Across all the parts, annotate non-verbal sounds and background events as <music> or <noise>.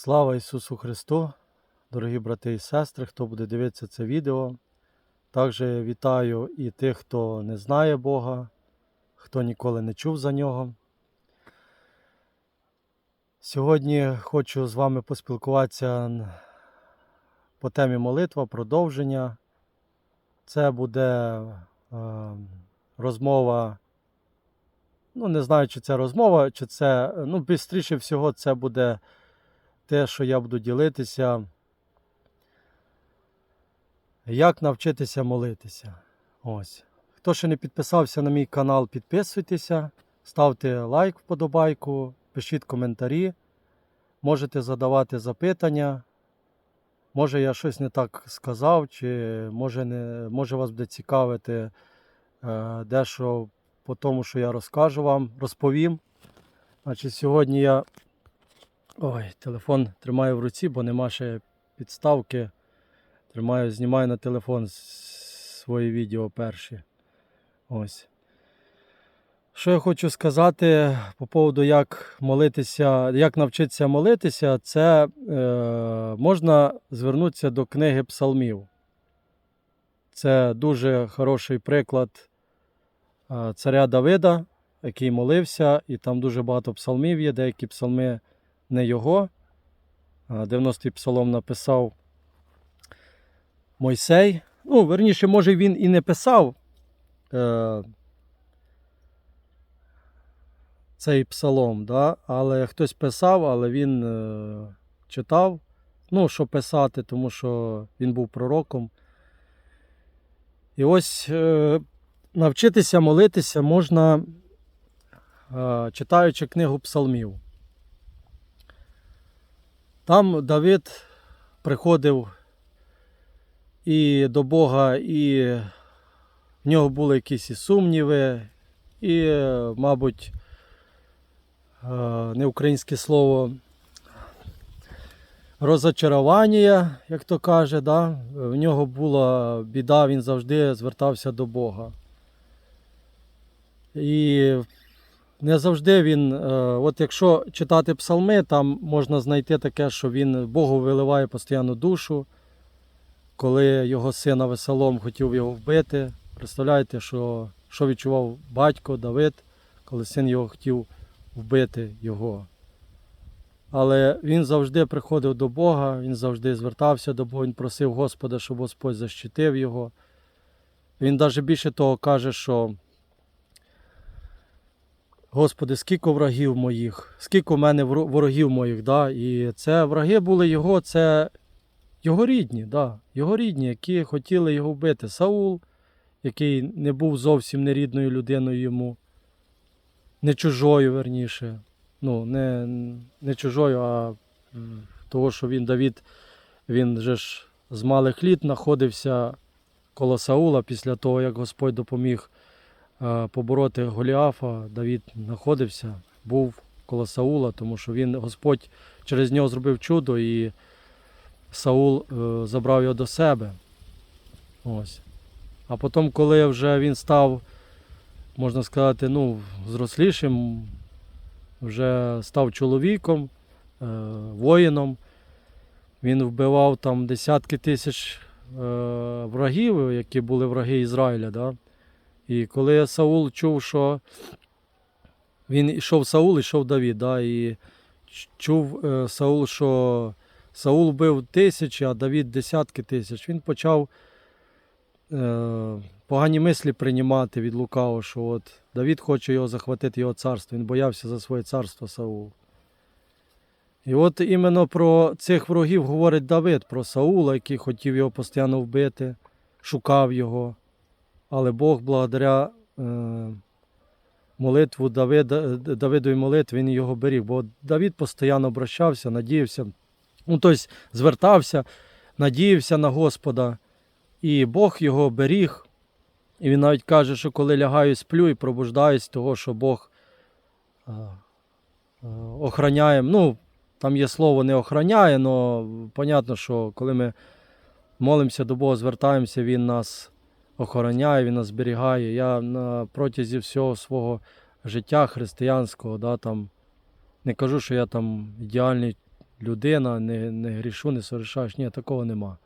Слава Ісусу Христу, дорогі брати і сестри, хто буде дивитися це відео. Також вітаю і тих, хто не знає Бога, хто ніколи не чув за нього. Сьогодні хочу з вами поспілкуватися по темі молитва, продовження. Це буде е, розмова. Ну, не знаю, чи це розмова, чи це. Ну, бістріше всього, це буде те, що я буду ділитися, як навчитися молитися. Ось. Хто ще не підписався на мій канал, підписуйтеся, ставте лайк, вподобайку, пишіть коментарі, можете задавати запитання. Може, я щось не так сказав, чи може, не, може вас буде цікавити е, дещо по тому, що я розкажу вам, розповім. Значить, сьогодні я Ой, телефон тримаю в руці, бо нема ще підставки. Тримаю, знімаю на телефон свої відео перші. Ось. Що я хочу сказати по поводу, як молитися, як навчитися молитися, це е, можна звернутися до книги псалмів. Це дуже хороший приклад е, царя Давида, який молився, і там дуже багато псалмів є, деякі псалми не його. 90-й псалом написав Мойсей. Ну, верніше, може, він і не писав е, цей псалом, да? але хтось писав, але він е, читав. Ну, що писати, тому що він був пророком. І ось е, навчитися молитися можна, е, читаючи книгу псалмів. Там Давид приходив і до Бога, і в нього були якісь сумніви, і, мабуть, е, не українське слово розочарування, як то каже, да? в нього була біда, він завжди звертався до Бога. І не завжди він, е, от якщо читати псалми, там можна знайти таке, що він Богу виливає постійно душу, коли його сина Весолом хотів його вбити. Представляєте, що, що відчував батько Давид, коли син його хотів вбити його. Але він завжди приходив до Бога, він завжди звертався до Бога, він просив Господа, щоб Господь защитив його. Він навіть більше того каже, що Господи, скільки врагів моїх, скільки в мене ворогів моїх, да? і це враги були його, це його рідні, да? його рідні, які хотіли його вбити. Саул, який не був зовсім нерідною людиною йому, не чужою, верніше. Ну, не, не чужою, а того, що він Давід, він же ж з малих літ знаходився коло Саула після того, як Господь допоміг побороти Голіафа, Давід знаходився, був коло Саула, тому що він, Господь через нього зробив чудо і Саул е, забрав його до себе. Ось. А потім, коли вже він став, можна сказати, ну, зрослішим, вже став чоловіком, е, воїном, він вбивав там десятки тисяч е, врагів, які були враги Ізраїля. Да? І коли Саул чув, що він йшов Саул, йшов Давід, да, і чув е, Саул, що Саул вбив тисячі, а Давід десятки тисяч, він почав е, погані мислі приймати від Лукао, що от Давід хоче його захватити, його царство. Він боявся за своє царство Саул. І от іменно про цих ворогів говорить Давид, про Саула, який хотів його постійно вбити, шукав його. Але Бог благодаря е, молитву Давида, Д- Давидовій молитві він його беріг. Бо Давид постійно обращався, надіявся, ну, тобто звертався, надіявся на Господа. І Бог його беріг. І він навіть каже, що коли лягаю, сплю і пробуждаюсь, того, що Бог е, е, охороняє. Ну, там є слово не охороняє, але понятно, що коли ми молимося до Бога, звертаємося, Він нас охороняє, він нас зберігає. Я на протязі всього свого життя християнського, да, там, не кажу, що я там ідеальний людина, не, не грішу, не сорішаєш. Ні, такого нема.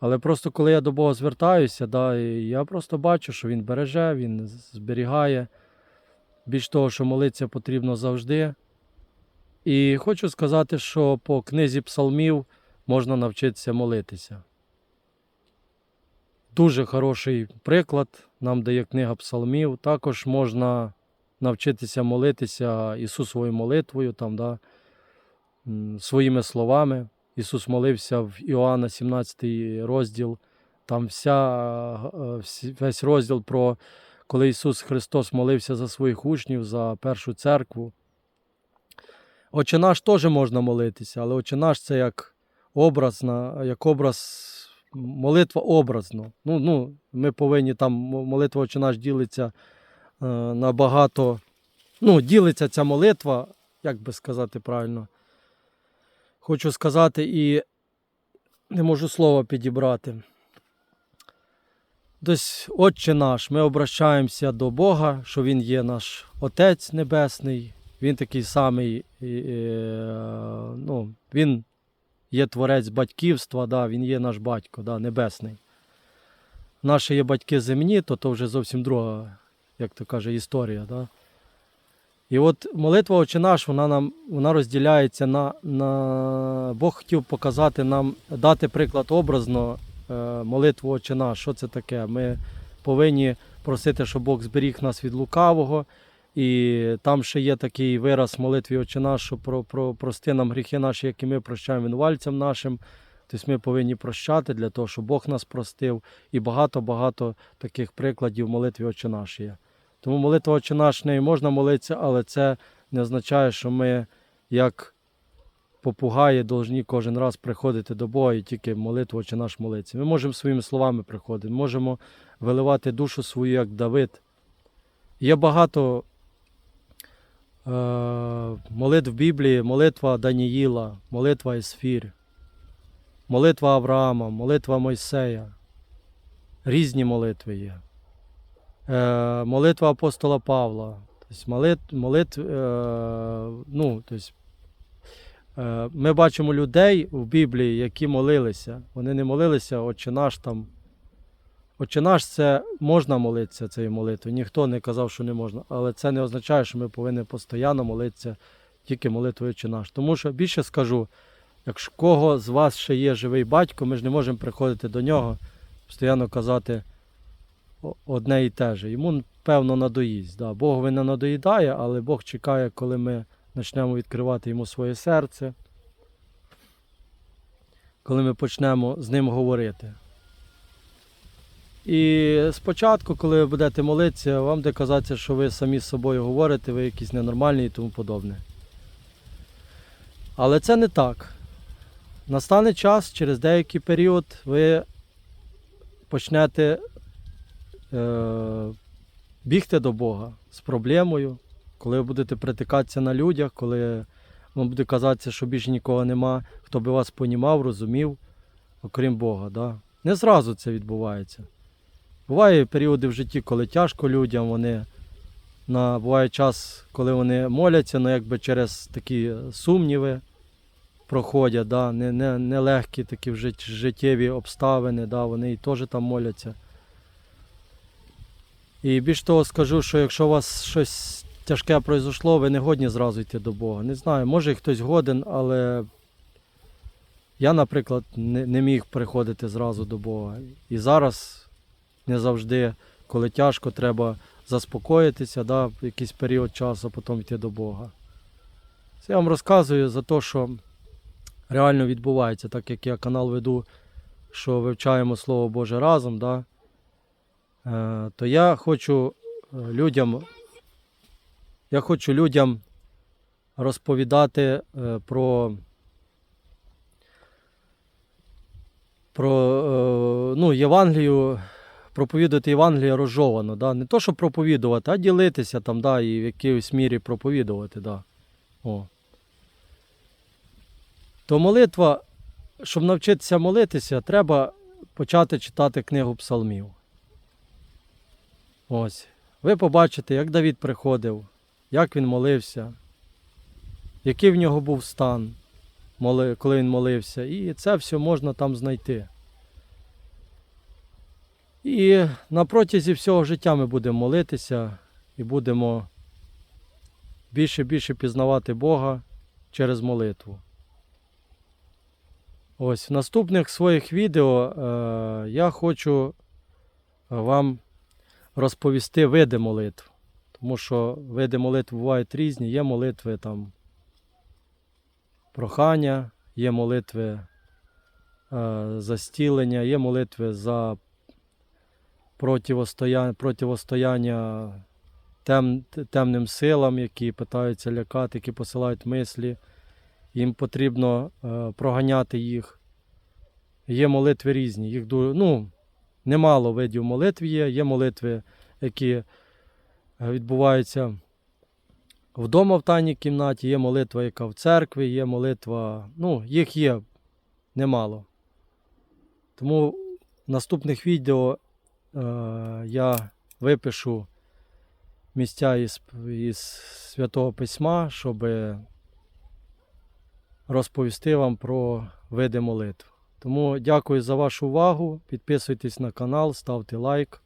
Але просто коли я до Бога звертаюся, да, я просто бачу, що Він береже, Він зберігає. Більш того, що молитися потрібно завжди. І хочу сказати, що по книзі псалмів можна навчитися молитися. Дуже хороший приклад нам дає книга псалмів. Також можна навчитися молитися Ісусовою молитвою, там, да, своїми словами. Ісус молився в Іоанна 17 розділ. Там вся, е, весь розділ про коли Ісус Христос молився за своїх учнів, за першу церкву. Отче наш теж можна молитися, але Отче наш це як образна, як образ, молитва образно. Ну, ну, ми повинні там, молитва Отче наш ділиться е, на багато, ну, ділиться ця молитва, як би сказати правильно. Хочу сказати і не можу слова підібрати. Десь Отче наш, ми обращаємося до Бога, що Він є наш Отець Небесний, Він такий самий, е, ну, Він є творець батьківства, да, Він є наш батько да, небесний. Наші є батьки земні, то то вже зовсім друга, як то каже, історія. Да? І от молитва Отче наш, вона нам вона розділяється на, на Бог хотів показати нам, дати приклад образно е, молитву Отче наш. Що це таке? Ми повинні просити, щоб Бог зберіг нас від лукавого. І там ще є такий вираз молитві Отче наш, що про, про прости нам гріхи наші, які ми прощаємо винувальцям нашим. Тобто ми повинні прощати для того, щоб Бог нас простив. І багато-багато таких прикладів в молитві Отче наш є. Тому молитва Отче наш нею можна молитися, але це не означає, що ми, як попугаї, повинні кожен раз приходити до Бога і тільки молитву Отче наш молитися. Ми можемо своїми словами приходити, можемо виливати душу свою, як Давид. Є багато молитв Біблії, молитва Даніїла, молитва Есфір, молитва Авраама, молитва Мойсея. Різні молитви є. Е, молитва апостола Павла. Тобто молит, молитв, е, ну, тобто, е, ми бачимо людей в Біблії, які молилися. Вони не молилися, Отче наш там. Отче наш це можна молитися цією молитвою. Ніхто не казав, що не можна. Але це не означає, що ми повинні постійно молитися тільки молитвою Отче наш. Тому що більше скажу, якщо кого з вас ще є живий батько, ми ж не можемо приходити до нього, постійно казати одне і те же. Йому, певно, надоїсть. Да. Бог не надоїдає, але Бог чекає, коли ми почнемо відкривати йому своє серце, коли ми почнемо з ним говорити. І спочатку, коли ви будете молитися, вам буде казатися, що ви самі з собою говорите, ви якісь ненормальні і тому подобне. Але це не так. Настане час, через деякий період, ви почнете е, бігти до Бога з проблемою, коли ви будете притикатися на людях, коли вам буде казатися, що більше нікого нема, хто би вас понімав, розумів, окрім Бога. Да? Не зразу це відбувається. Буває періоди в житті, коли тяжко людям, вони на, буває час, коли вони моляться, ну якби через такі сумніви проходять, да? не, не, нелегкі такі в жит- життєві обставини, да? вони і теж там моляться. І більш того скажу, що якщо у вас щось тяжке пройшло, ви не годні зразу йти до Бога. Не знаю, може хтось годен, але я, наприклад, не, не міг приходити зразу до Бога. І зараз не завжди, коли тяжко, треба заспокоїтися, да, якийсь період часу, потім йти до Бога. Це я вам розказую за те, що реально відбувається, так як я канал веду, що вивчаємо Слово Боже разом. Да, Е, то я хочу е, людям, я хочу людям розповідати е, про, про ну, Євангелію, проповідувати Євангеліє розжовано. Да? Не то, щоб проповідувати, а ділитися там, да, і в якійсь мірі проповідувати. Да. О. То молитва, щоб навчитися молитися, треба почати читати книгу псалмів. Ось. Ви побачите, як Давід приходив, як він молився, який в нього був стан, коли він молився. І це все можна там знайти. І на протязі всього життя ми будемо молитися і будемо більше більше пізнавати Бога через молитву. Ось в наступних своїх відео е, я хочу вам розповісти види молитв. Тому що види молитв бувають різні. Є молитви там прохання, є молитви е, за стілення, є молитви за противостояння, противостояння тем, темним силам, які питаються лякати, які посилають мислі. Їм потрібно е, проганяти їх. Є молитви різні. Їх ду- ну, немало видів молитв є. Є молитви, які е, відбуваються вдома в тайній кімнаті, є молитва, яка в церкві, є молитва. Ну, їх є немало. Тому в наступних відео я випишу місця із, із Святого Письма, щоб розповісти вам про види молитв. Тому дякую за вашу увагу. Підписуйтесь на канал, ставте лайк.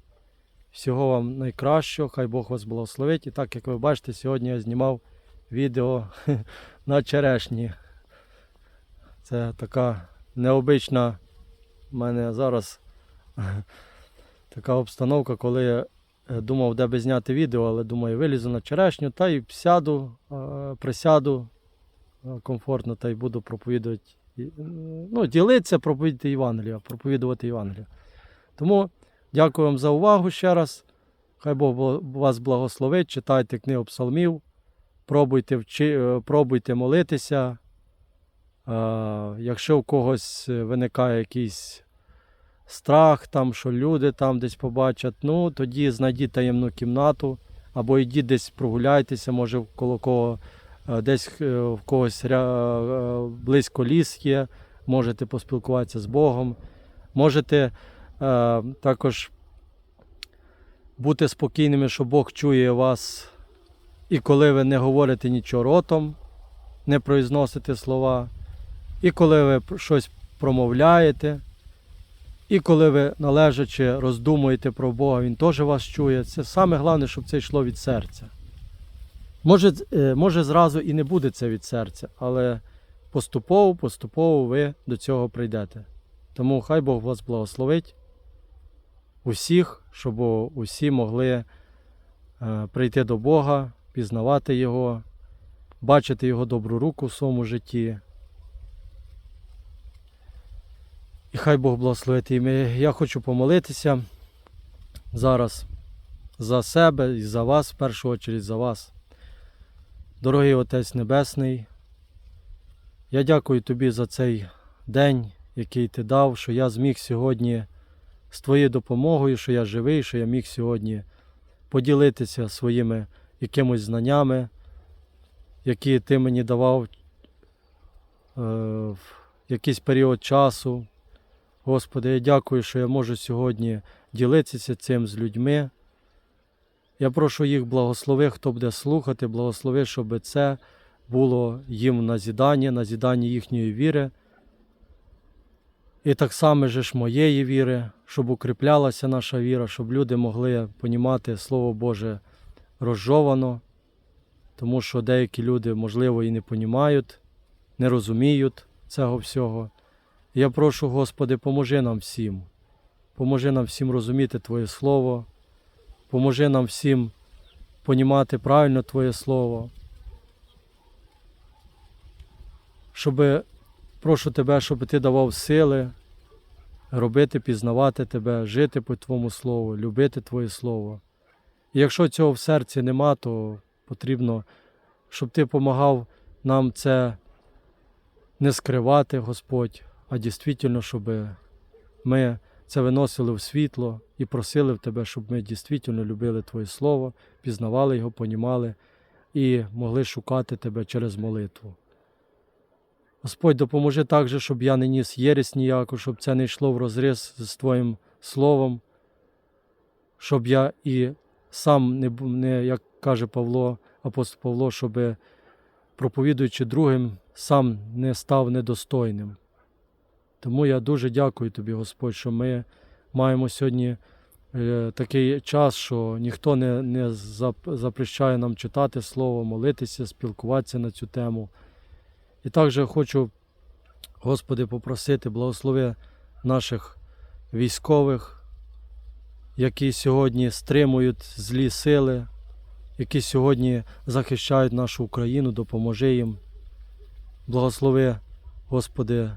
Всього вам найкращого, хай Бог вас благословить. І так як ви бачите, сьогодні я знімав відео <laughs> на черешні. Це така необична в мене зараз така обстановка, коли я е, думав, де би зняти відео, але думаю, вилізу на черешню та й сяду, е, присяду е, комфортно та й буду проповідувати. Ну, ділитися, проповідати Євангелія, проповідувати Євангелія. Тому дякую вам за увагу ще раз. Хай Бог вас благословить, читайте книгу псалмів, пробуйте, вчи, пробуйте молитися. Якщо у когось виникає якийсь страх, там, що люди там десь побачать, ну тоді знайдіть таємну кімнату, або йдіть десь прогуляйтеся, може коло кого е, десь е, в когось е, близько ліс є, можете поспілкуватися з Богом. Можете е, також бути спокійними, що Бог чує вас, і коли ви не говорите нічого ротом, не произносите слова, і коли ви щось промовляєте. І коли ви належачи роздумуєте про Бога, Він теж вас чує. Це саме головне, щоб це йшло від серця. Може, е, може зразу і не буде це від серця, але поступово, поступово ви до цього прийдете. Тому хай Бог вас благословить усіх, щоб усі могли е, прийти до Бога, пізнавати Його, бачити Його добру руку в своєму житті. І хай Бог благословить. І я хочу помолитися зараз за себе і за вас, в першу чергу за вас. Дорогий Отець Небесний, я дякую тобі за цей день, який ти дав, що я зміг сьогодні з твоєю допомогою, що я живий, що я міг сьогодні поділитися своїми якимось знаннями, які ти мені давав е, в якийсь період часу. Господи, я дякую, що я можу сьогодні ділитися цим з людьми. Я прошу їх благослови, хто буде слухати, благослови, щоб це було їм назідання, назідання їхньої віри. І так само же ж моєї віри, щоб укріплялася наша віра, щоб люди могли понімати Слово Боже розжовано, тому що деякі люди, можливо, і не понімають, не розуміють цього всього. Я прошу, Господи, поможи нам всім. Поможи нам всім розуміти Твоє Слово. Поможи нам всім понімати правильно Твоє Слово. Щоб, прошу Тебе, щоб Ти давав сили робити, пізнавати Тебе, жити по Твоєму Слову, любити Твоє Слово. І якщо цього в серці нема, то потрібно, щоб Ти допомагав нам це не скривати, Господь, а дійсно, щоб ми це виносили в світло і просили в Тебе, щоб ми дійсно любили Твоє Слово, пізнавали його, понімали і могли шукати Тебе через молитву. Господь, допоможи також, щоб я не ніс єресь ніяку, щоб це не йшло в розріз з Твоїм Словом, щоб я і сам не, не як каже Павло, апостол Павло, щоб проповідуючи другим, сам не став недостойним. Тому я дуже дякую тобі, Господь, що ми маємо сьогодні е, такий час, що ніхто не, не запрещає нам читати Слово, молитися, спілкуватися на цю тему. І також хочу, Господи, попросити, благослови наших військових, які сьогодні стримують злі сили, які сьогодні захищають нашу Україну, допоможи їм. Благослови, Господи,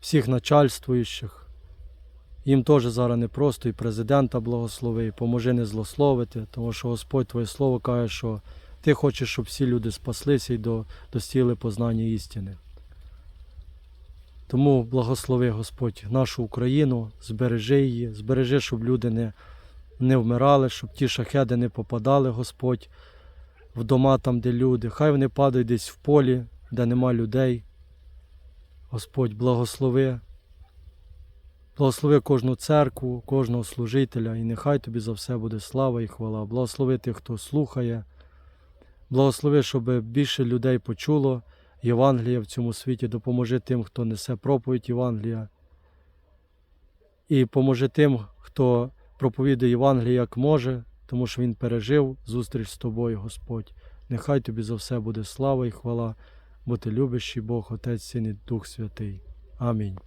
всіх начальствуючих. Їм теж зараз непросто, і президента благослови, і поможи не злословити, тому що Господь Твоє Слово каже, що Ти хочеш, щоб всі люди спаслися і до, достигли познання істини. Тому благослови Господь нашу Україну, збережи її, збережи, щоб люди не, не вмирали, щоб ті шахеди не попадали, Господь, в дома там, де люди. Хай вони падають десь в полі, де нема людей. Господь, благослови. Благослови кожну церкву, кожного служителя, і нехай тобі за все буде слава і хвала. Благослови тих, хто слухає. Благослови, щоб більше людей почуло Євангелія в цьому світі. Допоможи тим, хто несе проповідь Євангелія. І поможи тим, хто проповідує Євангелія як може, тому що він пережив зустріч з тобою, Господь. Нехай тобі за все буде слава і хвала, бо ти Бог, Отець, Син і Дух Святий. Амінь.